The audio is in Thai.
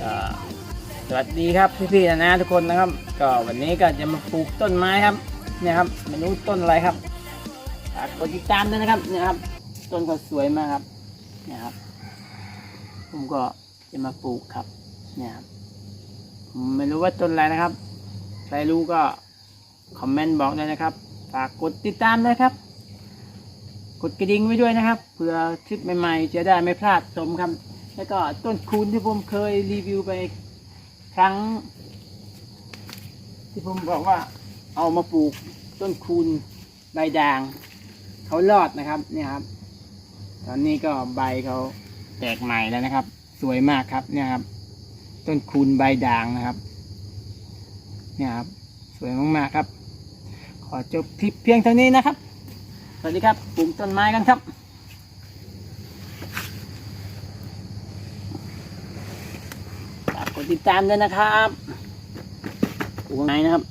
ก็สวัสดีครับพี่ๆนะนะทุกคนนะครับ ก็วันนี้ก็จะมาปลูกต้นไม้ครับเนี่ยครับไม่รู้ต้นอะไรครับฝากกดติดตามด้วยนะครับเนี่ยครับ ต้นก็สวยมากครับเนี่ยครับ ผมก็จะมาปลูกครับเนี่ยครับไม่รู้ว่าต้นอะไรนะครับ ใครรู้ก็คอมเมนต์บอกด้วยนะครับ ฝากกดติดตามด้วยครับ กดกระดิ่งไว้ด้วยนะครับเผื่อคลิปใหม่ๆ จะได้ไม่พลาดชมครับ แล้วก็ต้นคูณที่ผมเคยรีวิวไปครั้ง ที่ผมบอกว่าเอามาปลูกต้นคูณใบด่าง เขารอดนะครับเนี่ยครับ ตอนนี้ก็ใบเขาแตกใหม่แล้วนะครับ สวยมากครับเนี่ยครับ ต้นคูณใบด่างนะครับ เนี่ยครับ สวยมากๆครับ ขอจบคลิปเพียงเท่านี้นะครับ สวัสดีครับปลูกต้นไม้กันครับ ฝา กกดติดตามด้วยนะครับปลูกไม้นะครับ